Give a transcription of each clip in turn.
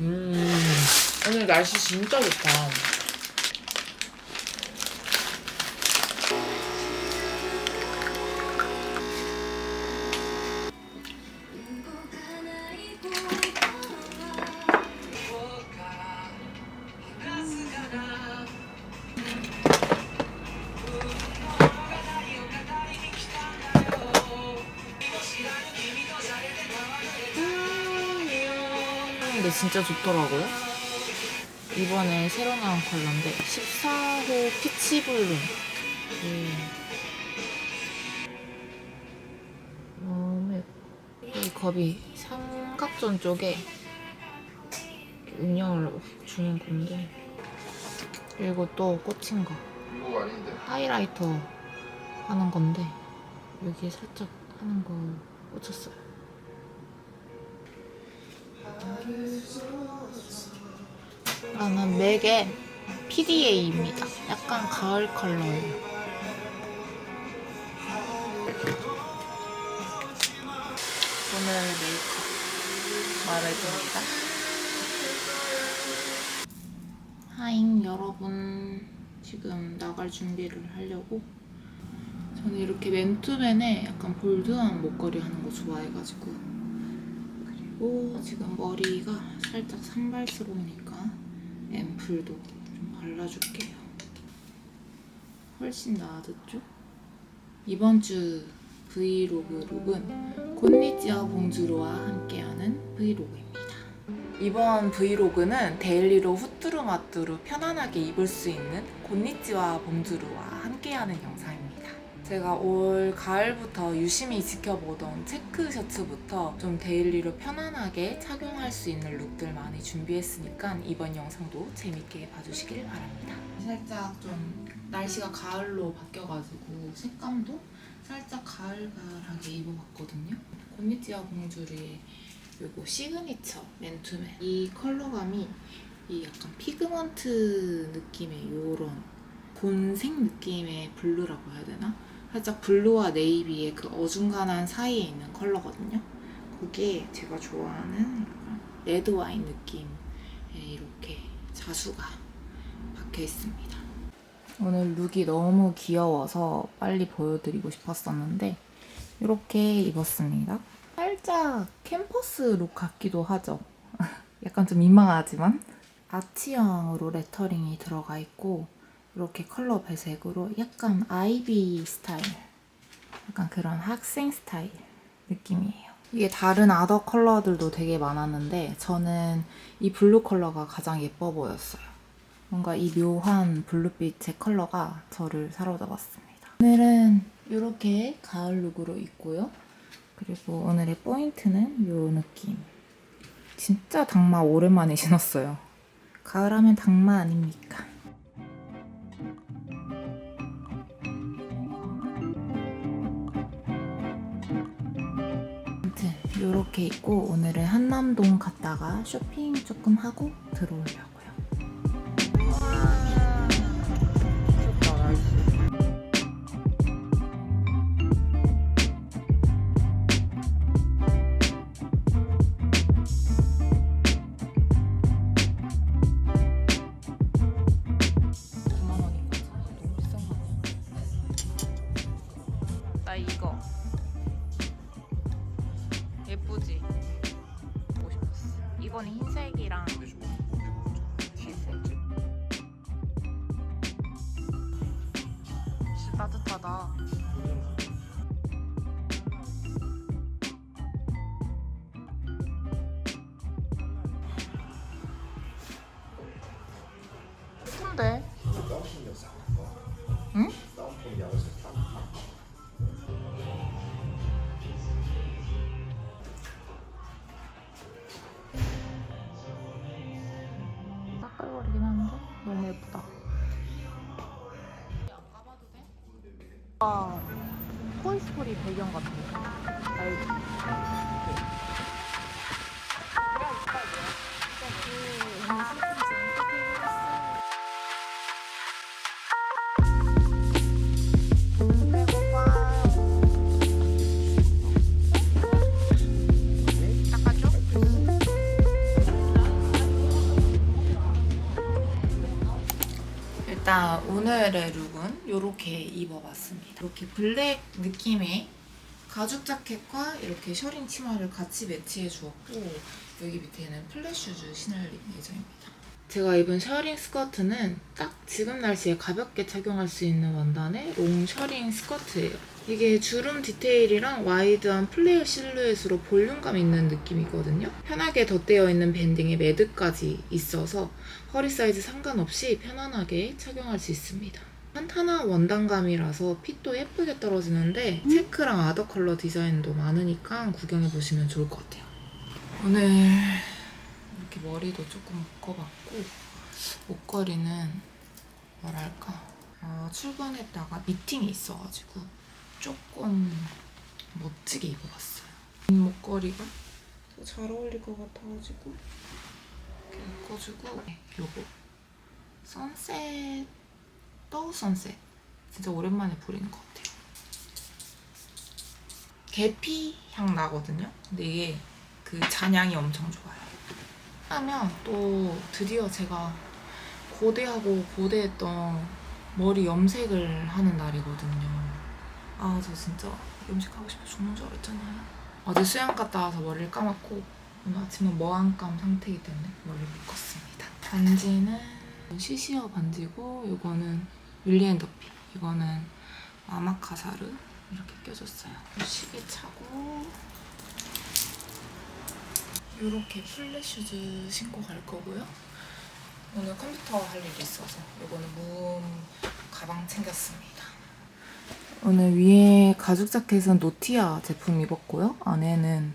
음, 오늘 날씨 진짜 좋다. 진짜 좋더라고요. 이번에 새로 나온 컬러인데 14호 피치 블루. 음. 너무 예뻐. 이 겁이 삼각존 쪽에 운영을 주는 건데 그리고 또 꽂힌 거 이거 아닌데. 하이라이터 하는 건데 여기에 살짝 하는 거 꽂혔어요. 나는 맥의 PDA입니다. 약간 가을 컬러예요. 오늘 메이크업 듭니다. 하잉 여러분 지금 나갈 준비를 하려고 저는 이렇게 맨투맨에 약간 볼드한 목걸이 하는 거 좋아해가지고 그리고 지금 머리가 살짝 산발스러우니까 앰플도 좀 발라줄게요 훨씬 나아졌죠? 이번 주 브이로그 룩은 곤니찌와 봉주로와 함께하는 브이로그입니다 이번 브이로그는 데일리로 후뚜루마뚜루 편안하게 입을 수 있는 곤니찌와 봉주루와 함께하는 영상입니다. 제가 올 가을부터 유심히 지켜보던 체크 셔츠부터 좀 데일리로 편안하게 착용할 수 있는 룩들 많이 준비했으니까 이번 영상도 재밌게 봐주시길 바랍니다. 살짝 좀 날씨가 가을로 바뀌어가지고 색감도 살짝 가을가을하게 입어봤거든요. 곤니찌와 봉주루의 요거 시그니처 맨투맨 이 컬러감이 이 약간 피그먼트 느낌의 요런 곤색 느낌의 블루라고 해야 되나? 살짝 블루와 네이비의 그 어중간한 사이에 있는 컬러거든요. 거기에 제가 좋아하는 레드 와인 느낌의 이렇게 자수가 박혀 있습니다. 오늘 룩이 너무 귀여워서 빨리 보여드리고 싶었었는데 이렇게 입었습니다. 살짝 캠퍼스 룩 같기도 하죠. 약간 좀 민망하지만 아치형으로 레터링이 들어가 있고 이렇게 컬러 배색으로 약간 아이비 스타일 약간 그런 학생 스타일 느낌이에요. 이게 다른 아더 컬러들도 되게 많았는데 저는 이 블루 컬러가 가장 예뻐 보였어요. 뭔가 이 묘한 블루빛의 컬러가 저를 사로잡았습니다. 오늘은 이렇게 가을 룩으로 입고요. 그리고 오늘의 포인트는 이 느낌. 진짜 당마 오랜만에 신었어요. 가을 하면 당마 아닙니까? 이렇게 입고 오늘은 한남동 갔다가 쇼핑 조금 하고 들어오려고요. 아, 토이스토리 배경 같아. 알지? 일단 오늘의 룩은 이렇게 입어봤습니다. 이렇게 블랙 느낌의 가죽 자켓과 이렇게 셔링 치마를 같이 매치해 주었고 여기 밑에는 플랫 슈즈 신을 예정입니다. 제가 입은 셔링 스커트는 딱 지금 날씨에 가볍게 착용할 수 있는 원단의 롱 셔링 스커트예요. 이게 주름 디테일이랑 와이드한 플레어 실루엣으로 볼륨감 있는 느낌이거든요. 편하게 덧대어 있는 밴딩에 매드까지 있어서 허리 사이즈 상관없이 편안하게 착용할 수 있습니다. 탄탄한 원단감이라서 핏도 예쁘게 떨어지는데 체크랑 아더 컬러 디자인도 많으니까 구경해 보시면 좋을 것 같아요. 오늘 이렇게 머리도 조금 묶어봤고 목걸이는 뭐랄까 어, 출근했다가 미팅이 있어가지고 조금 멋지게 입어봤어요. 이 목걸이가 더 잘 어울릴 것 같아가지고 이렇게 묶어주고 네, 요거 선셋 떠우 선셋 진짜 오랜만에 부리는 것 같아요. 계피 향 나거든요. 근데 이게 그 잔향이 엄청 좋아요. 하면 또 드디어 제가 고대하고 고대했던 머리 염색을 하는 날이거든요. 아, 저 진짜 염색하고 싶어 죽는 줄 알았잖아요. 어제 수영 갔다 와서 머리를 감았고 오늘 아침은 머안감 상태이기 때문에 머리를 묶었습니다. 반지는 시시어 반지고 이거는 윌리앤더피 이거는 아마카사르 이렇게 껴줬어요. 시계 차고 이렇게 플랫 슈즈 신고 갈 거고요. 오늘 컴퓨터 할 일이 있어서 이거는 무음 가방 챙겼습니다. 오늘 위에 가죽 자켓은 노티아 제품 입었고요. 안에는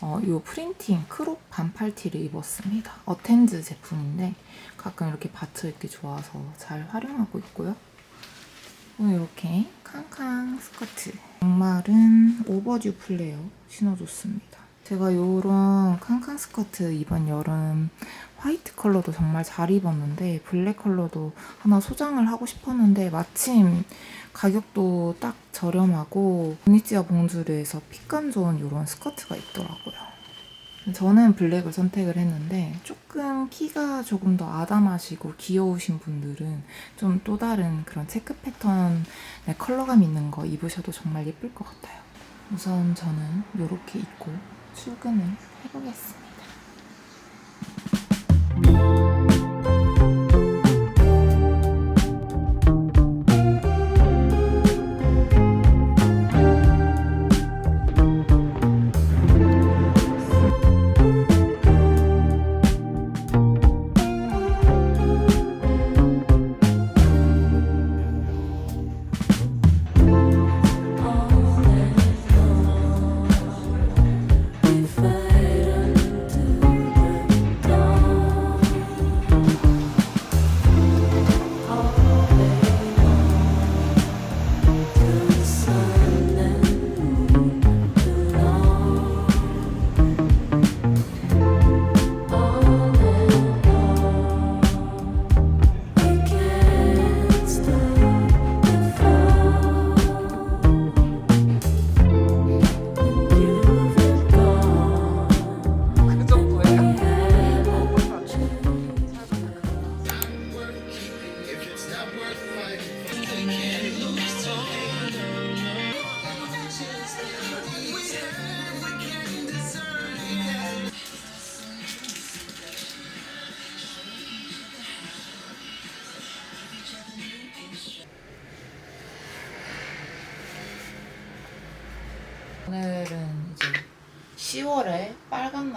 어, 이 프린팅 크롭 반팔 티를 입었습니다. 어텐즈 제품인데 가끔 이렇게 받쳐 입기 좋아서 잘 활용하고 있고요. 오늘 이렇게 캉캉 스커트. 양말은 오버듀 플레어 신어줬습니다. 제가 이런 캉캉 스커트 이번 여름 화이트 컬러도 정말 잘 입었는데 블랙 컬러도 하나 소장을 하고 싶었는데 마침 가격도 딱 저렴하고 보니치아 봉주르에서 핏감 좋은 이런 스커트가 있더라고요. 저는 블랙을 선택을 했는데 조금 키가 조금 더 아담하시고 귀여우신 분들은 좀 또 다른 그런 체크 패턴의 컬러감 있는 거 입으셔도 정말 예쁠 것 같아요. 우선 저는 이렇게 입고 출근을 해보겠습니다.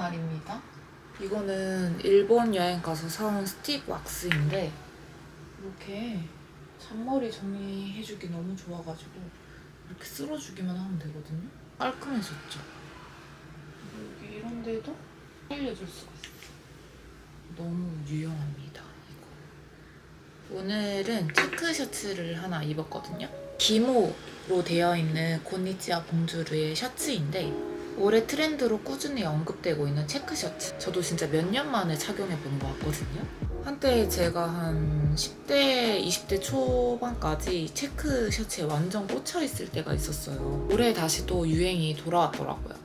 빨간 날입니다. 이거는 일본 여행 가서 사온 스틱 왁스인데 이렇게 잔머리 정리해주기 너무 좋아가지고 이렇게 쓸어주기만 하면 되거든요. 깔끔해졌죠. 여기 이런 데도 살려줄 수가 있어. 너무 유용합니다. 이거. 오늘은 체크 셔츠를 하나 입었거든요. 기모로 되어 있는 곤니치아 봉주르의 셔츠인데 올해 트렌드로 꾸준히 언급되고 있는 체크 셔츠. 저도 진짜 몇 년 만에 착용해보는 것 같거든요. 한때 제가 한 10대, 20대 초반까지 체크 셔츠에 완전 꽂혀 있을 때가 있었어요. 올해 다시 또 유행이 돌아왔더라고요.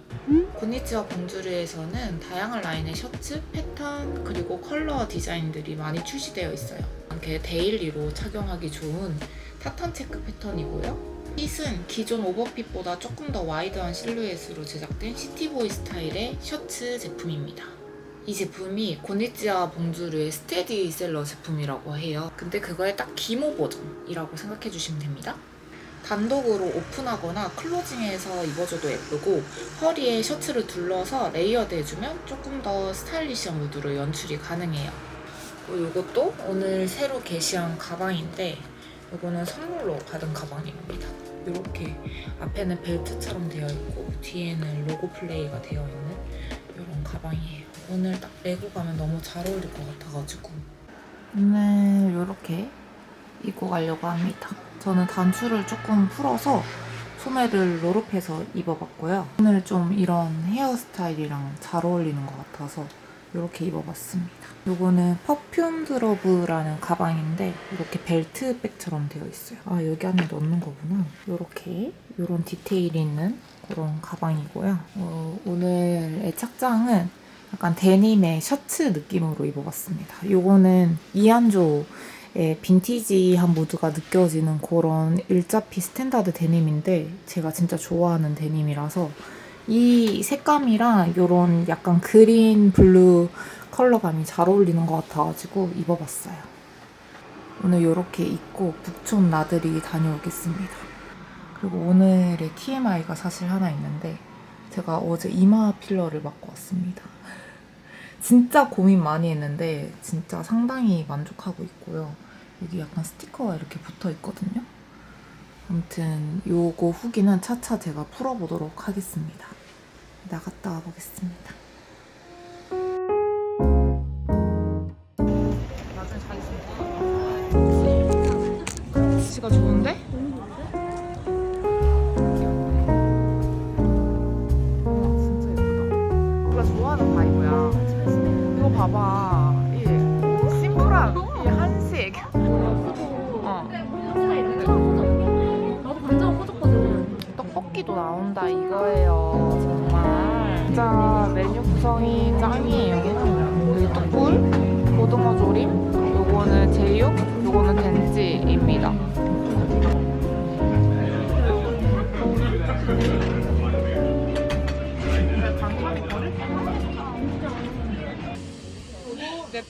곤니치와 봉주르에서는 다양한 라인의 셔츠, 패턴, 그리고 컬러 디자인들이 많이 출시되어 있어요. 이렇게 데일리로 착용하기 좋은 타탄 체크 패턴이고요. 핏은 기존 오버핏보다 조금 더 와이드한 실루엣으로 제작된 시티보이 스타일의 셔츠 제품입니다. 이 제품이 곤니치아 봉주르의 스테디셀러 제품이라고 해요. 근데 그거의 딱 기모 버전이라고 생각해 주시면 됩니다. 단독으로 오픈하거나 클로징해서 입어줘도 예쁘고 허리에 셔츠를 둘러서 레이어드 해주면 조금 더 스타일리시한 무드로 연출이 가능해요. 이것도 오늘 새로 게시한 가방인데 이거는 선물로 받은 가방입니다. 이렇게 앞에는 벨트처럼 되어 있고 뒤에는 로고 플레이가 되어 있는 이런 가방이에요. 오늘 딱 메고 가면 너무 잘 어울릴 것 같아가지고 오늘 이렇게 입고 가려고 합니다. 저는 단추를 조금 풀어서 소매를 롤업해서 입어봤고요. 오늘 좀 이런 헤어스타일이랑 잘 어울리는 것 같아서 이렇게 입어봤습니다. 요거는 퍼퓸 드러브라는 가방인데 이렇게 벨트백처럼 되어 있어요. 아 여기 안에 넣는 거구나. 이렇게 이런 디테일이 있는 그런 가방이고요. 어, 오늘의 착장은 약간 데님의 셔츠 느낌으로 입어봤습니다. 요거는 이한조의 빈티지한 무드가 느껴지는 그런 일자피 스탠다드 데님인데 제가 진짜 좋아하는 데님이라서 이 색감이랑 요런 약간 그린 블루 컬러감이 잘 어울리는 것 같아가지고 입어봤어요. 오늘 이렇게 입고 북촌 나들이 다녀오겠습니다. 그리고 오늘의 TMI가 사실 하나 있는데 제가 어제 이마 필러를 맞고 왔습니다. 진짜 고민 많이 했는데 진짜 상당히 만족하고 있고요. 여기 약간 스티커가 이렇게 붙어 있거든요. 아무튼 요거 후기는 차차 제가 풀어보도록 하겠습니다. 나갔다 와보겠습니다.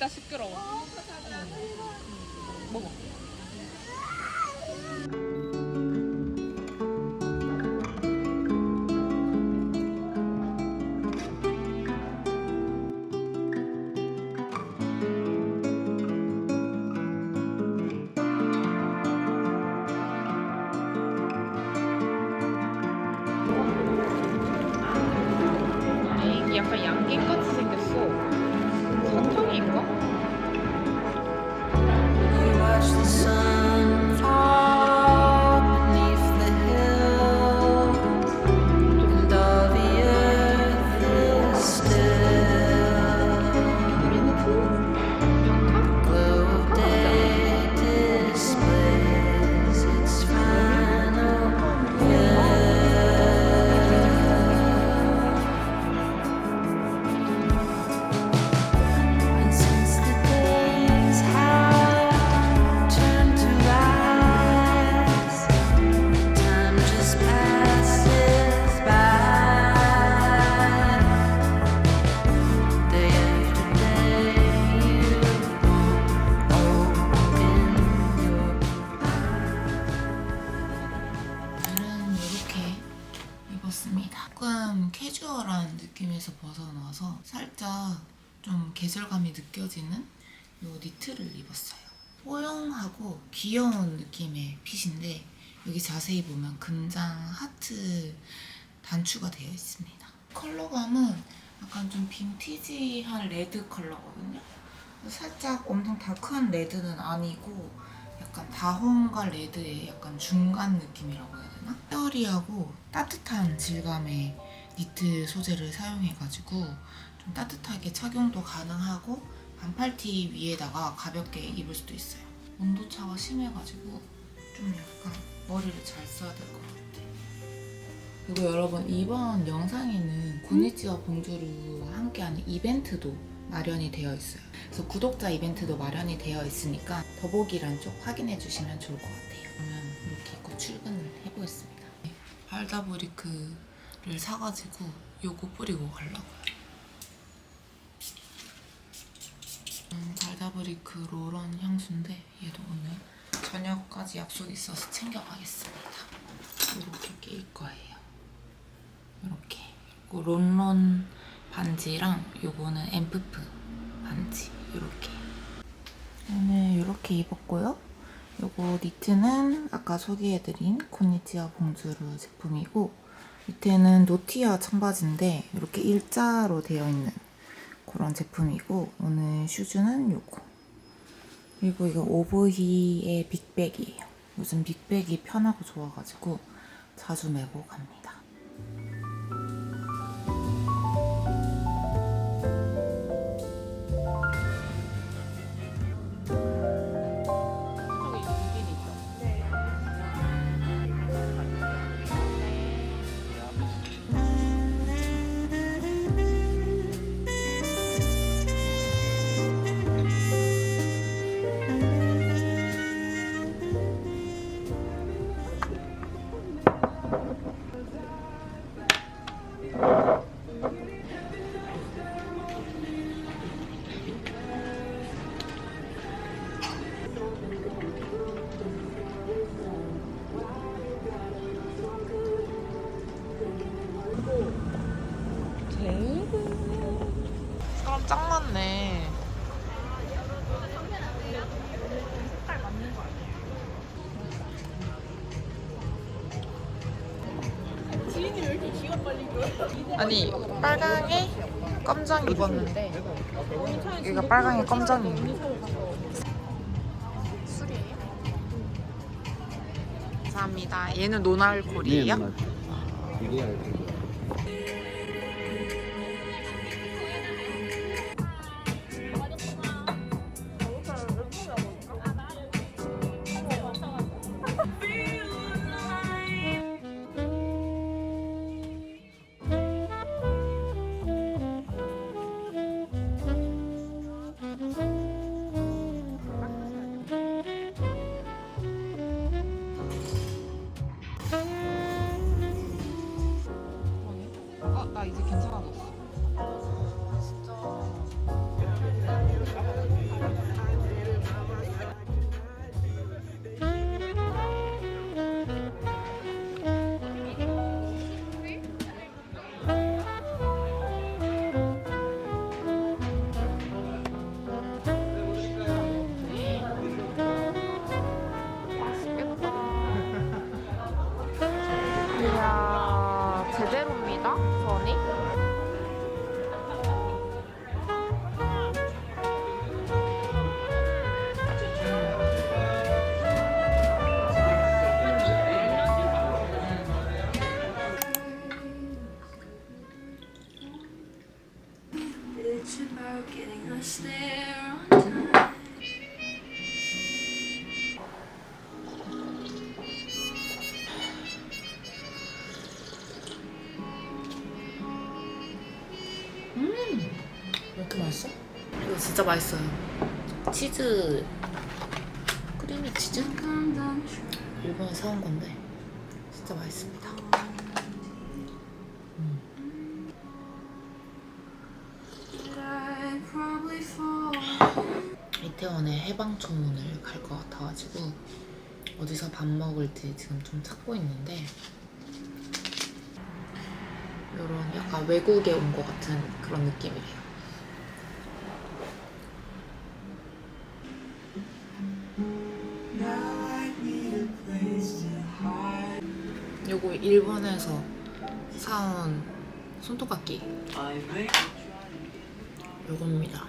시끄러워 니트를 입었어요. 뽀용하고 귀여운 느낌의 핏인데 여기 자세히 보면 금장 하트 단추가 되어 있습니다. 컬러감은 약간 좀 빈티지한 레드 컬러거든요. 살짝 엄청 다크한 레드는 아니고 약간 다홍과 레드의 약간 중간 느낌이라고 해야 되나? 페어리하고 따뜻한 질감의 니트 소재를 사용해가지고 좀 따뜻하게 착용도 가능하고 반팔티 위에다가 가볍게 입을 수도 있어요. 온도차가 심해가지고 좀 약간 머리를 잘 써야 될 것 같아요. 그리고 여러분 이번 영상에는 고니치와 봉주루와 함께하는 이벤트도 마련이 되어 있어요. 그래서 구독자 이벤트도 마련이 되어 있으니까 더보기란 쪽 확인해 주시면 좋을 것 같아요. 그러면 이렇게 입고 출근을 해보겠습니다. 발다브리크를 사가지고 요거 뿌리고 가려고요. 음, 발다브리크 롤온 향수인데 얘도 오늘 저녁까지 약속이 있어서 챙겨가겠습니다. 이렇게 끼일 거예요. 이렇게 그리고 론론 반지랑 요거는 엠프프 반지 이렇게 오늘 이렇게 입었고요. 요거 니트는 아까 소개해드린 코니치와 봉주루 제품이고 밑에는 노티아 청바지인데 이렇게 일자로 되어 있는 그런 제품이고 오늘 슈즈는 요거 그리고 이거 오브히의 빅백이에요. 요즘 빅백이 편하고 좋아가지고 자주 메고 갑니다. 검정 입었는데 여기가 빨강에 검정이에요. 술이에요? 감사합니다. 얘는 노날콜이에요? 이게 알죠. 진짜 맛있어요. 치즈 크리미 치즈 일본에 사온 건데 진짜 맛있습니다. Fall. 이태원에 해방촌을 갈 것 같아가지고 어디서 밥 먹을지 지금 좀 찾고 있는데 이런 약간 외국에 온 것 같은 그런 느낌이에요. 일본에서 사온 손톱깎이 요겁니다.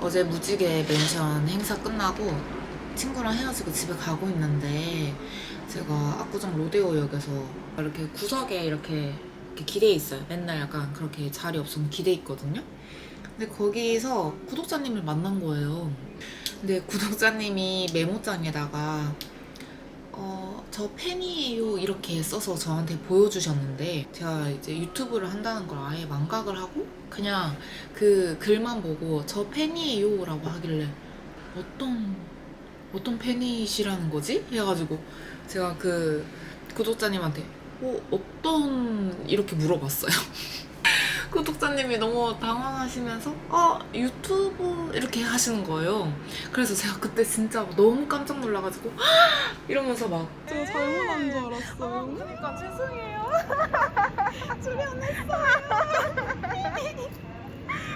어제 무지개 멘션 행사 끝나고 친구랑 헤어지고 집에 가고 있는데 제가 압구정 로데오역에서 이렇게 구석에 이렇게, 이렇게 기대 있어요. 맨날 약간 그렇게 자리 없으면 기대 있거든요. 근데 거기서 구독자님을 만난 거예요. 근데 구독자님이 메모장에다가 어, 저 팬이에요 이렇게 써서 저한테 보여주셨는데 제가 이제 유튜브를 한다는 걸 아예 망각을 하고 그냥 그 글만 보고 저 팬이에요 라고 하길래 어떤 어떤 팬이시라는 거지? 해가지고 제가 그 구독자님한테 어, 어떤 이렇게 물어봤어요. 구독자님이 너무 당황하시면서 아 유튜브 이렇게 하시는 거예요. 그래서 제가 그때 진짜 너무 깜짝 놀라가지고 이러면서 막 제가 잘못한 줄 알았어요. 그러니까 죄송해요.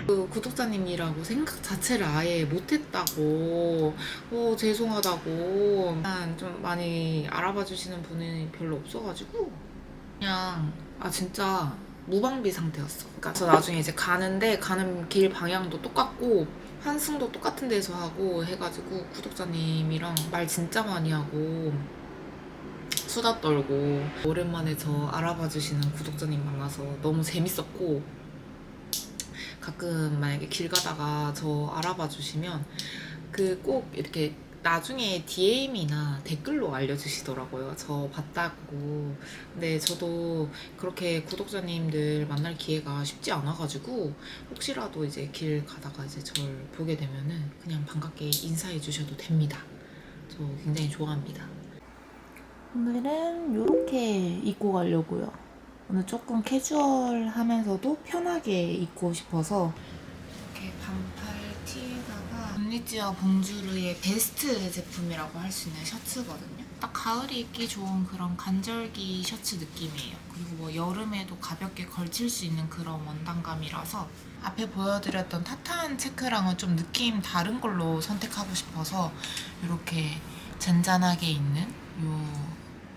그 구독자님이라고 생각 자체를 아예 못했다고 어, 죄송하다고 좀 많이 알아봐 주시는 분이 별로 없어가지고 그냥 아 진짜 무방비 상태였어. 그러니까 저 나중에 이제 가는데 가는 길 방향도 똑같고 환승도 똑같은 데서 하고 해가지고 구독자님이랑 말 진짜 많이 하고 수다 떨고 오랜만에 저 알아봐 주시는 구독자님 만나서 너무 재밌었고 가끔 만약에 길 가다가 저 알아봐 주시면 그 꼭 이렇게 나중에 DM이나 댓글로 알려주시더라고요. 저 봤다고. 근데 저도 그렇게 구독자님들 만날 기회가 쉽지 않아가지고 혹시라도 이제 길 가다가 이제 저를 보게 되면은 그냥 반갑게 인사해 주셔도 됩니다. 저 굉장히 좋아합니다. 오늘은 이렇게 입고 가려고요. 오늘 조금 캐주얼하면서도 편하게 입고 싶어서 반팔 티에다가 언니찌와 봉주르의 베스트 제품이라고 할 수 있는 셔츠거든요. 딱 가을에 입기 좋은 그런 간절기 셔츠 느낌이에요. 그리고 뭐 여름에도 가볍게 걸칠 수 있는 그런 원단감이라서 앞에 보여드렸던 타탄 체크랑은 좀 느낌 다른 걸로 선택하고 싶어서 이렇게 잔잔하게 있는 요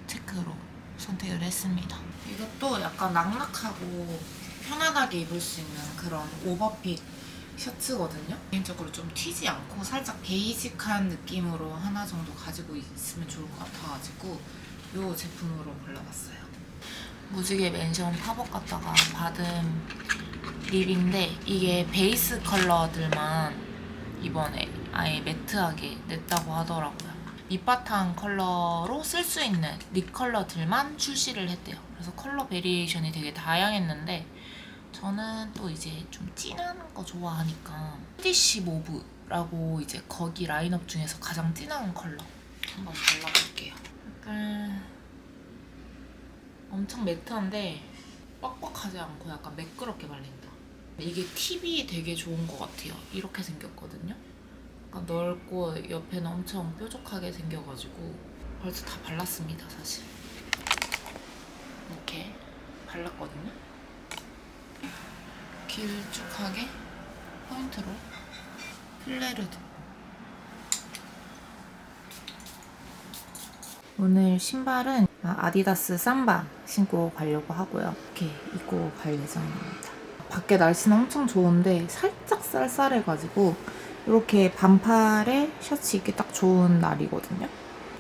체크로 선택을 했습니다. 이것도 약간 낙낙하고 편안하게 입을 수 있는 그런 오버핏 셔츠거든요. 개인적으로 좀 튀지 않고 살짝 베이직한 느낌으로 하나 정도 가지고 있으면 좋을 것 같아가지고 이 제품으로 골라봤어요. 무지개 맨션 팝업 갔다가 받은 립인데 이게 베이스 컬러들만 이번에 아예 매트하게 냈다고 하더라고요. 밑바탕 컬러로 쓸 수 있는 립 컬러들만 출시를 했대요. 그래서 컬러 베리에이션이 되게 다양했는데 저는 또 이제 좀 진한 거 좋아하니까 스티시 모브라고 이제 거기 라인업 중에서 가장 진한 컬러 한번 발라볼게요. 약간 엄청 매트한데 뻑뻑하지 않고 약간 매끄럽게 발린다. 이게 팁이 되게 좋은 것 같아요. 이렇게 생겼거든요. 약간 넓고 옆에는 엄청 뾰족하게 생겨가지고 벌써 다 발랐습니다, 사실. 이렇게 발랐거든요. 길쭉하게 포인트로 플레르드. 오늘 신발은 아디다스 삼바 신고 가려고 하고요. 이렇게 입고 갈 예정입니다. 밖에 날씨는 엄청 좋은데 살짝 쌀쌀해가지고 이렇게 반팔에 셔츠 입기 딱 좋은 날이거든요.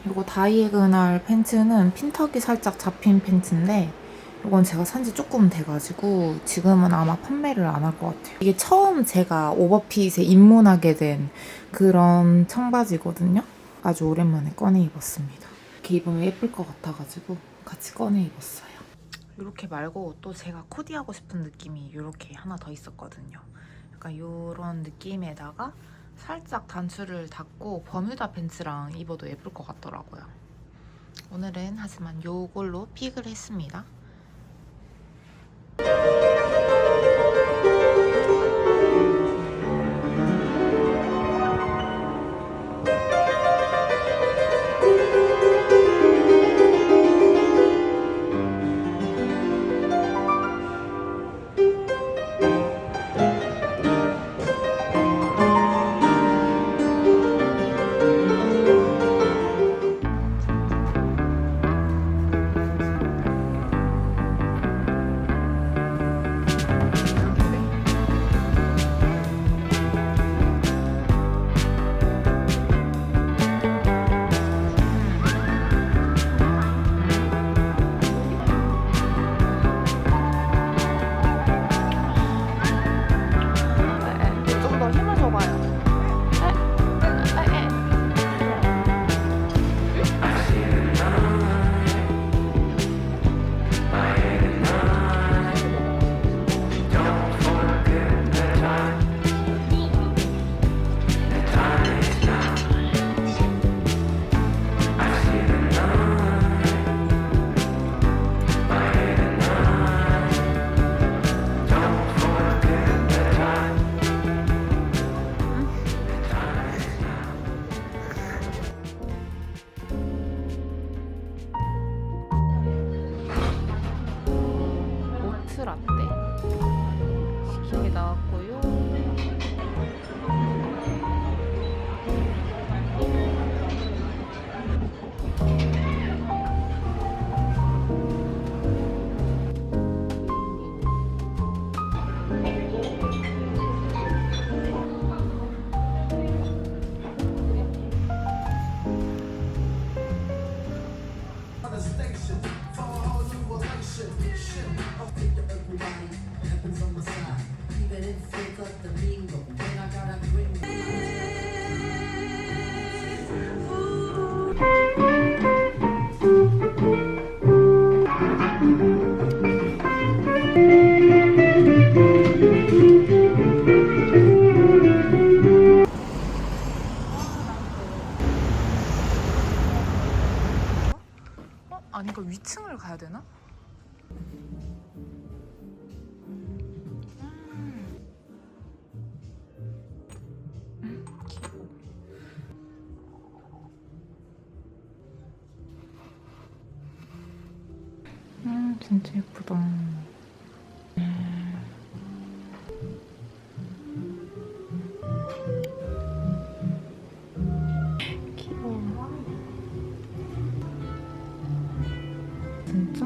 그리고 다이애그널 팬츠는 핀턱이 살짝 잡힌 팬츠인데 이건 제가 산지 조금 돼가지고 지금은 아마 판매를 안 할 것 같아요. 이게 처음 제가 오버핏에 입문하게 된 그런 청바지거든요. 아주 오랜만에 꺼내 입었습니다. 이렇게 입으면 예쁠 것 같아가지고 같이 꺼내 입었어요. 이렇게 말고 또 제가 코디하고 싶은 느낌이 이렇게 하나 더 있었거든요. 약간 이런 느낌에다가 살짝 단추를 닫고 버뮤다 팬츠랑 입어도 예쁠 것 같더라고요. 오늘은 하지만 이걸로 픽을 했습니다. Thank you. 진짜 예쁘다. 네. 귀여워. 진짜?